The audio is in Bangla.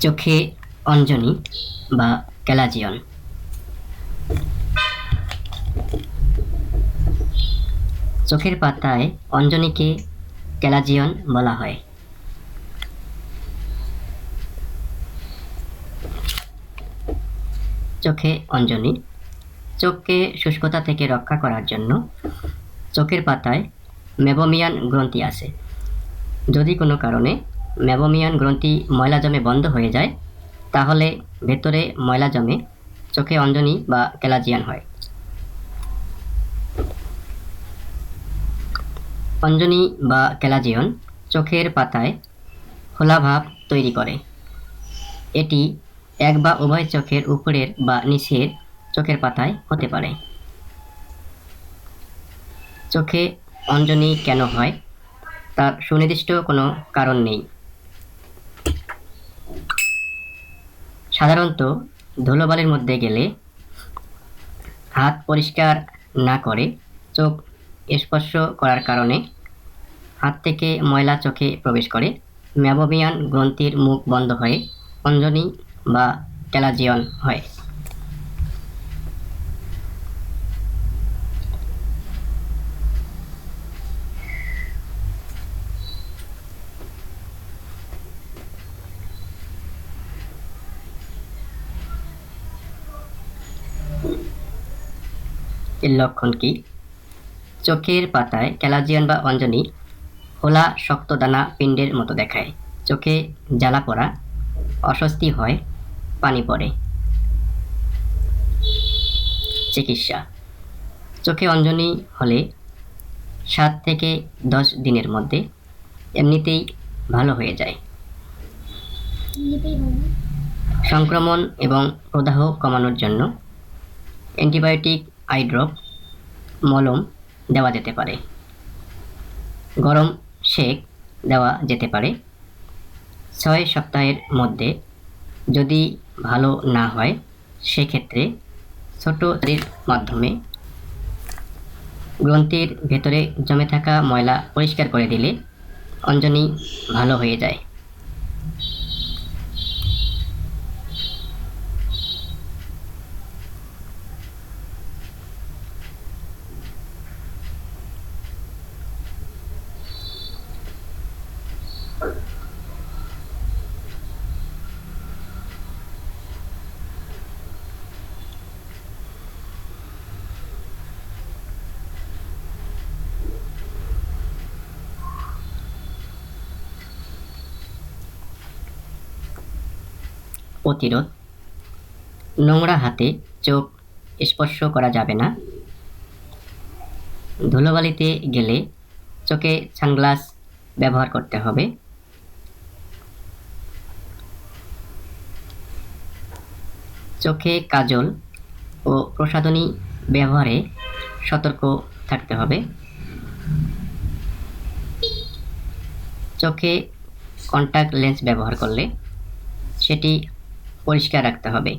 চোখে অঞ্জনি বা ক্যালাজিয়ন। চোখের পাতায় অঞ্জনিকে ক্যালাজিয়ন বলা হয়। চোখে অঞ্জনি। চোখকে শুষ্কতা থেকে রক্ষা করার জন্য চোখের পাতায় মেবোমিয়ান গ্রন্থি আছে। যদি কোনো কারণে মেবোমিয়ান গ্রন্থি ময়লা জমে বন্ধ হয়ে যায়, তাহলে ভেতরে ময়লা জমে চোখে অঞ্জনি বা ক্যালাজিয়ান হয়। অঞ্জনি বা ক্যালাজিয়ন চোখের পাতায় খোলাভাব তৈরি করে। এটি এক বা উভয় চোখের উপরের বা নিচের চোখের পাতায় হতে পারে। চোখে অঞ্জনি কেন হয়, তার সুনির্দিষ্ট কোনো কারণ নেই। সাধারণত ধুলোবালির মধ্যে গেলে হাত পরিষ্কার না করে চোখ স্পর্শ করার কারণে হাত থেকে ময়লা চোখে প্রবেশ করে। ম্যাবোবিয়ান গ্রন্থির মুখ বন্ধ হয়ে, অঞ্জনি বা ক্যালাজিয়ন হয়। এর লক্ষণ কি? চোখের পাতায় ক্যালাজিয়ান বা অঞ্জনি খোলা শক্ত দানা পিণ্ডের মতো দেখায়। চোখে জ্বালা পড়া, অস্বস্তি হয়, পানি পড়ে। চিকিৎসা। চোখে অঞ্জনি হলে সাত থেকে দশ দিনের মধ্যে এমনিতেই ভালো হয়ে যায়। সংক্রমণ এবং প্রদাহ কমানোর জন্য অ্যান্টিবায়োটিক আই ড্রপ মলম দেওয়া যেতে পারে। গরম শেক দেওয়া যেতে পারে। ছয় সপ্তাহের মধ্যে যদি ভালো না হয়, সেক্ষেত্রে ছোট মাধ্যমে গ্রন্থির ভেতরে জমে থাকা ময়লা পরিষ্কার করে দিলে অঞ্জনি ভালো হয়ে যায়। প্রতিরোধ। নোংরা হাতে চোখ স্পর্শ করা যাবে না। ধুলোবালিতে গেলে চোখে সানগ্লাস ব্যবহার করতে হবে। চোখে কাজল ও প্রসাধনী ব্যবহারে সতর্ক থাকতে হবে। চোখে কন্টাক্ট লেন্স ব্যবহার করলে সেটি পরিষ্কার রাখতে হবে।